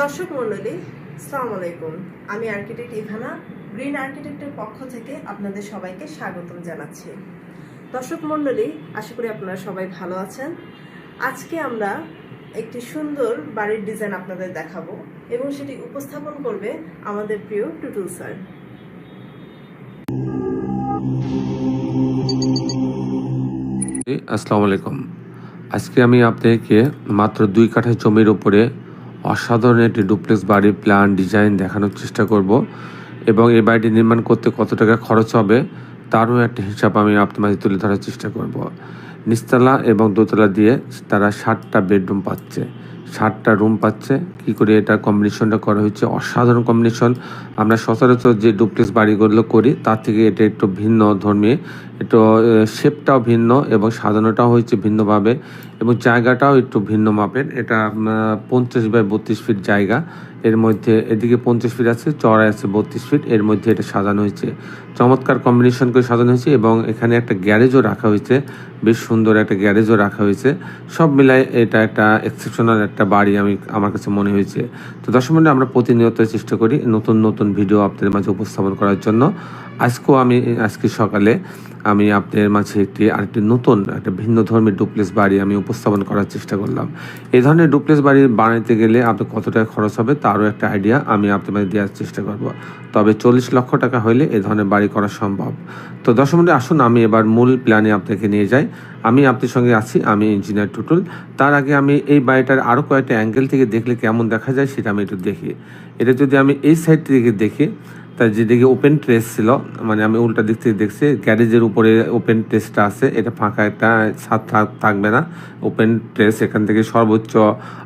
দর্শক মণ্ডলী সালাম আলাইকুম। আমি আর্কিটেক্ট ইভানা, গ্রিন আর্কিটেক্টের পক্ষ থেকে আপনাদের সবাইকে স্বাগতম জানাচ্ছি। দর্শক মণ্ডলী, আশা করি আপনারা সবাই ভালো আছেন। আজকে আমরা একটি সুন্দর বাড়ির ডিজাইন আপনাদের দেখাবো এবং সেটি উপস্থাপন করবে আমাদের প্রিয় টুটুল স্যার। আসসালামু আলাইকুম। আজকে আমি আপনাদেরকে মাত্র দুই কাঠা জমির উপরে অসাধারণ একটি ডুপ্লেক্স বাড়ির প্ল্যান ডিজাইন দেখানোর চেষ্টা করব এবং এই বাড়িটি নির্মাণ করতে কত টাকা খরচ হবে তারও একটা হিসাব আমি আপনার তুলে ধরার চেষ্টা করব। নিচতলা এবং দোতলা দিয়ে তারা ষাটটা বেডরুম পাচ্ছে। ষাটটা রুম পাচ্ছে। কি করে এটা কম্বিনেশনটা করা হয়েছে? অসাধারণ কম্বিনেশন আমরা সচরাচর যে ডুপ্লেক্স বাড়িগুলো করি, তার থেকে এটা একটু ভিন্ন ধর্মী, একটু শেপটাও ভিন্ন এবং সাজানোটাও হয়েছে ভিন্নভাবে। এবং জায়গাটাও একটু ভিন্ন মাপের। এটা পঞ্চাশ বাই বত্রিশ ফিট জায়গা। এর মধ্যে এদিকে পঞ্চাশ ফিট আছে চড়াই আছে বত্রিশ ফিট। এর মধ্যে এটা সাজানো হয়েছে। চমৎকার কম্বিনেশন করে সাজানো হয়েছে এবং এখানে একটা গ্যারেজও রাখা হয়েছে। বেশ সুন্দর একটা গ্যারেজও রাখা হয়েছে। সব মিলাই এটা একটা এক্সেপশনাল একটা বাড়ি আমি, আমার কাছে মনে হয়েছে। তো দর্শক মণ্ডলী আমরা প্রতিনিয়ত চেষ্টা করি নতুন নতুন ভিডিও আপনাদের মাঝে উপস্থাপন করার জন্য। আজকেও আমি, আজকে সকালে আমি আপনাদের মাঝে একটি, আরেকটি নতুন, একটা ভিন্ন ধর্মের ডুপ্লেক্স বাড়ি আমি উপস্থাপন করার চেষ্টা করলাম। এই ধরনের ডুপ্লেক্স বাড়ি বানাইতে গেলে আপনার কত টাকা খরচ হবে তারও একটা আইডিয়া আমি আপনাদের দেওয়ার চেষ্টা করব। তবে চল্লিশ লক্ষ টাকা হলে এ ধরনের বাড়ি করা সম্ভব। তো দশম আসুন, আমি এবার মূল প্ল্যানে আপনাকে নিয়ে যাই। আমি আপনার সঙ্গে আছি, আমি ইঞ্জিনিয়ার টুটুল। তার আগে আমি এই বাড়িটার আরও কয়েকটা অ্যাঙ্গেল থেকে দেখলে কেমন দেখা যায় সেটা আমি একটু দেখি। এটা যদি আমি এই সাইড থেকে দেখি তার যেদিকে ওপেন ট্রেস ছিল মানে আমি উল্টা দিক থেকে দেখছি গ্যারেজের উপরে ওপেন ট্রেসটা আছে, এটা ফাঁকা একটা ছাদ থাক- থাকবে না। ওপেন ট্রেস এখান থেকে সর্বোচ্চ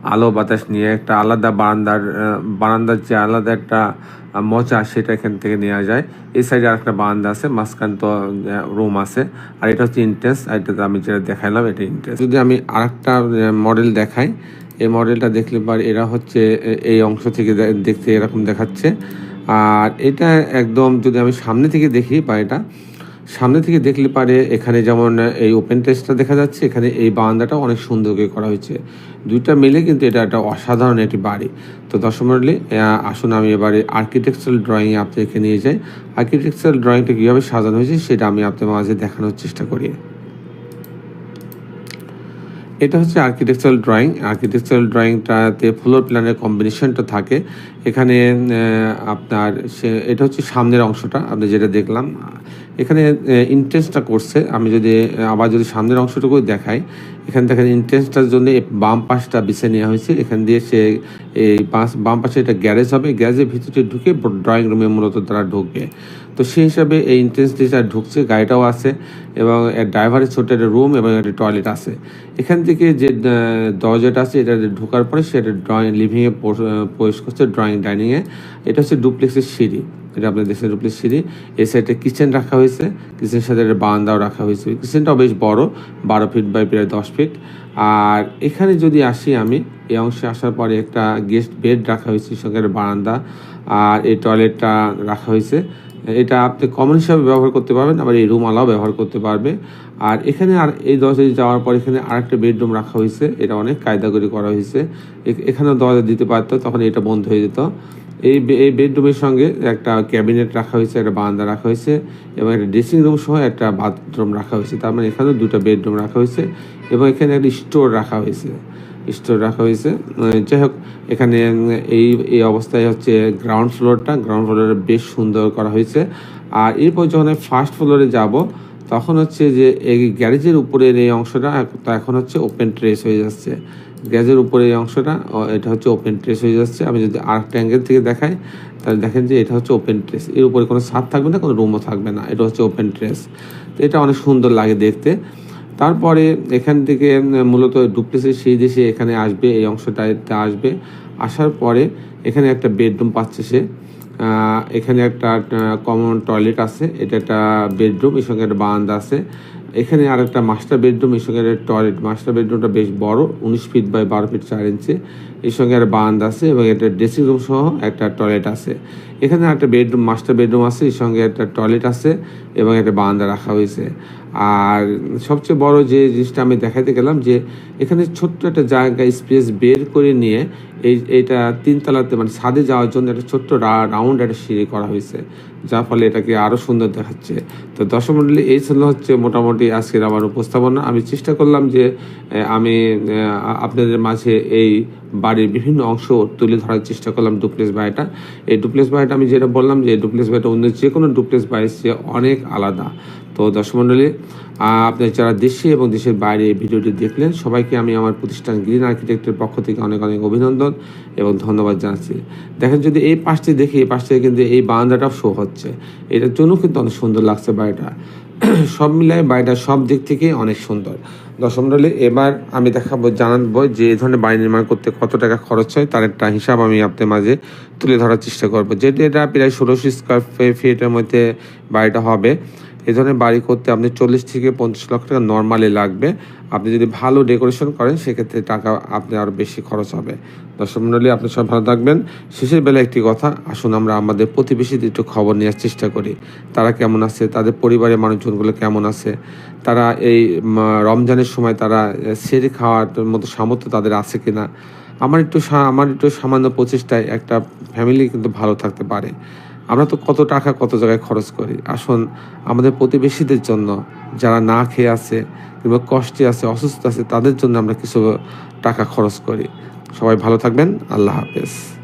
আলো বাতাস নিয়ে একটা আলাদা বারান্দার বারান্দার যে আলাদা একটা মজা, সেটা এখান থেকে নেওয়া যায়। এই সাইডে আরেকটা বারান্দা আছে, মাঝখান তো রুম আছে। আর এটা হচ্ছে ইন্টেন্স আর এটা আমি যেটা দেখাইলাম, এটা ইন্টেন্স যদি আমি আরেকটা মডেল দেখাই, এই মডেলটা দেখলে পর এরা হচ্ছে এই অংশ থেকে দেখতে এরকম দেখাচ্ছে। আর এটা একদম যদি আমি সামনে থেকে দেখি বাড়িটা সামনে থেকে দেখলে পারে এখানে যেমন এই ওপেন টেস্টটা দেখা যাচ্ছে, এখানে এই বারান্দাটা অনেক সুন্দর করে করা হয়েছে। দুইটা মিলে কিন্তু এটা একটা অসাধারণ একটি বাড়ি। তো দর্শক আসুন আমি এবারে আর্কিটেকচারাল ড্রয়িং আপনাদেরকে নিয়ে যাই। আর্কিটেকচারাল ড্রয়িংটা কীভাবে সাজানো হয়েছে সেটা আমি আপনাদের মাঝে দেখানোর চেষ্টা করি। এটা হচ্ছে আর্কিটেকচারাল ড্রয়িং আর্কিটেকচারাল ড্রয়িংটাতে ফ্লোর প্ল্যানের কম্বিনেশনটা থাকে। এখানে আপনার সে, এটা হচ্ছে সামনের অংশটা, আপনি যেটা দেখলাম। এখানে ইন্টেন্সটা করছে। আমি যদি, আবার যদি সামনের অংশটুকু দেখাই, এখানে দেখেন ইন্টেন্সটার জন্য বাম পাশটা বেছে নেওয়া হয়েছে। এখান দিয়ে সে, এই বাম পাশে এটা গ্যারেজ হবে। গ্যারেজের ভিতরে ঢুকে ড্রয়িং রুমে মূলত তারা ঢুকবে। তো সেই হিসাবে এই ইন্টেন্স ডিজার ঢুকছে, গাড়িটাও আছে এবং এর ড্রাইভারের ছোট একটা রুম এবং একটা টয়লেট আছে। এখান থেকে যে দরজাটা আছে, এটা ঢোকার পরে সেটা ড্রয়িং লিভিংয়ে প্রবেশ করছে ড্রয়িং ডাইনিংয়ে এটা হচ্ছে ডুপ্লেক্সের সিঁড়ি, এটা আপনার দেশের ডুপ্লেক্স সিঁড়ি। এই সাইডে কিচেন রাখা হয়েছে কিচেনের সাথে একটা বারান্দাও রাখা হয়েছে। কিচেনটাও বেশ বড়, বারো ফিট বাই প্রায় দশ ফিট আর এখানে যদি আসি আমি, এই অংশে আসার পরে একটা গেস্ট বেড রাখা হয়েছে, সঙ্গে একটা বারান্দা। আর এই টয়লেটটা রাখা হয়েছে। এটা আপনি কমন হিসাবে ব্যবহার করতে পারবেন, আবার এই রুম আলাও ব্যবহার করতে পারবে। আর এখানে আর এই দরজা যাওয়ার পর এখানে আরেকটা বেডরুম রাখা হয়েছে, এটা অনেক কায়দা করে হয়েছে। এ- এখানেও দরজা দিতে পারতো, তখন এটা বন্ধ হয়ে যেত। এই এই বেডরুমের সঙ্গে একটা ক্যাবিনেট রাখা হয়েছে, একটা বারান্দা রাখা হয়েছে, এবং একটা ড্রেসিং রুম সহ একটা বাথরুম রাখা হয়েছে। তার মানে এখানেও দুটা বেডরুম রাখা হয়েছে, এবং এখানে একটা স্টোর রাখা হয়েছে। স্টোর রাখা হয়েছে। যাই হোক, এখানে এই এই অবস্থায় হচ্ছে গ্রাউন্ড ফ্লোরটা গ্রাউন্ড ফ্লোরে বেশ সুন্দর করা হয়েছে। আর এরপর যখন ফার্স্ট ফ্লোরে যাব, তখন হচ্ছে যে এই গ্যারেজের উপরের এই অংশটা তা এখন হচ্ছে ওপেন ট্রেস হয়ে যাচ্ছে। গ্যারেজের উপরে এই অংশটা এটা হচ্ছে ওপেন ট্রেস হয়ে যাচ্ছে। আমি যদি আরেকটা অ্যাঙ্গেল থেকে দেখাই, তাহলে দেখেন যে এটা হচ্ছে ওপেন ট্রেস এর উপরে কোনো ছাদ থাকবে না, কোনো রুমও থাকবে না। এটা হচ্ছে ওপেন ট্রেস তো এটা অনেক সুন্দর লাগে দেখতে। তারপরে এখান থেকে মূলত ডুপ্লেসের সেই দেশে এখানে আসবে, এই অংশটাতে আসবে। আসার পরে এখানে একটা বেডরুম পাচ্ছে সে। এখানে একটা কমন টয়লেট আছে। এটা একটা বেডরুম, এর সঙ্গে একটা বারান্দা আছে। এখানে আর একটা মাস্টার বেডরুম এর সঙ্গে একটা টয়লেট মাস্টার বেডরুমটা বেশ বড়, উনিশ ফিট বাই বারো ফিট চার ইঞ্চি এর সঙ্গে আর বারান্দা আছে এবং একটা ড্রেসিং রুম সহ একটা টয়লেট আছে। এখানে একটা বেডরুম মাস্টার বেডরুম আছে, এর সঙ্গে একটা টয়লেট আছে এবং একটা বারান্দা রাখা হয়েছে। আর সবচেয়ে বড় যে জিনিসটা আমি দেখাতে গেলাম যে এখানে ছোট্ট একটা জায়গা স্পেস বের করে নিয়ে এই, এইটা তিনতলাতে মানে ছাদে যাওয়ার জন্য একটা ছোট্ট রাউন্ড একটা সিঁড়ি করা হয়েছে। যার ফলে এটাকে আরও সুন্দর দেখাচ্ছে। তো দর্শক মণ্ডলী এই ছিল হচ্ছে মোটামুটি আজকের আমার উপস্থাপনা। আমি চেষ্টা করলাম যে আমি আপনাদের মাঝে এই বাড়ির বিভিন্ন অংশ তুলে ধরার চেষ্টা করলাম ডুপ্লেস বাড়িটা এই ডুপ্লেস বাড়িটা আমি যেটা বললাম যে ডুপ্লেস বাড়িটা অন্য যে কোনো ডুপ্লেক্স বাড়ির চেয়ে অনেক আলাদা। তো দর্শক মণ্ডলী আপনার যারা দেশে এবং দেশের বাইরে এই ভিডিওটি দেখলেন, সবাইকে আমি আমার প্রতিষ্ঠান গ্রিন আর্কিটেক্টের পক্ষ থেকে অনেক অনেক অভিনন্দন এবং ধন্যবাদ জানাচ্ছি। দেখেন যদি এই পাশটি দেখি, এই পাশ থেকে কিন্তু এই বারান্দাটাও শো হচ্ছে। এটার জন্য কিন্তু অনেক সুন্দর লাগছে বাড়িটা। সব মিলায় বাড়িটা সব দিক থেকে অনেক সুন্দর। দশম ডলে এবার আমি দেখাবো, জানাব যে এই ধরনের বাড়ি নির্মাণ করতে কত টাকা খরচ হয়, তার একটা হিসাব আমি আপনার মাঝে তুলে ধরার চেষ্টা করব। যেটা এটা প্রায় ষোলোশো স্কোয়ার ফিটের মধ্যে বাড়িটা হবে এই ধরনের বাড়ি করতে আপনি চল্লিশ থেকে পঞ্চাশ লক্ষ টাকা নর্মালি লাগবে। আপনি যদি ভালো ডেকোরেশন করেন, সেক্ষেত্রে টাকা আপনি আরও বেশি খরচ হবে। দর্শক মণ্ডলী আপনি সব ভালো থাকবেন। শেষের বেলা একটি কথা, আসুন আমরা আমাদের প্রতিবেশীদের একটু খবর নেওয়ার চেষ্টা করি। তারা কেমন আছে? তাদের পরিবারের মানুষজনগুলো কেমন আছে? তারা এই রমজানের সময় তারা সেরে খাওয়ার মতো সামর্থ্য তাদের আছে কি না আমার একটু আমার একটু সামান্য প্রচেষ্টায় একটা ফ্যামিলি কিন্তু ভালো থাকতে পারে। আমরা তো কত টাকা কত জায়গায় খরচ করি। আসুন, আমাদের প্রতিবেশীদের জন্য, যারা না খেয়ে আছে কিংবা কষ্টে আছে, অসুস্থ আছে, তাদের জন্য আমরা কিছু টাকা খরচ করি। সবাই ভালো থাকবেন। আল্লাহ হাফেজ।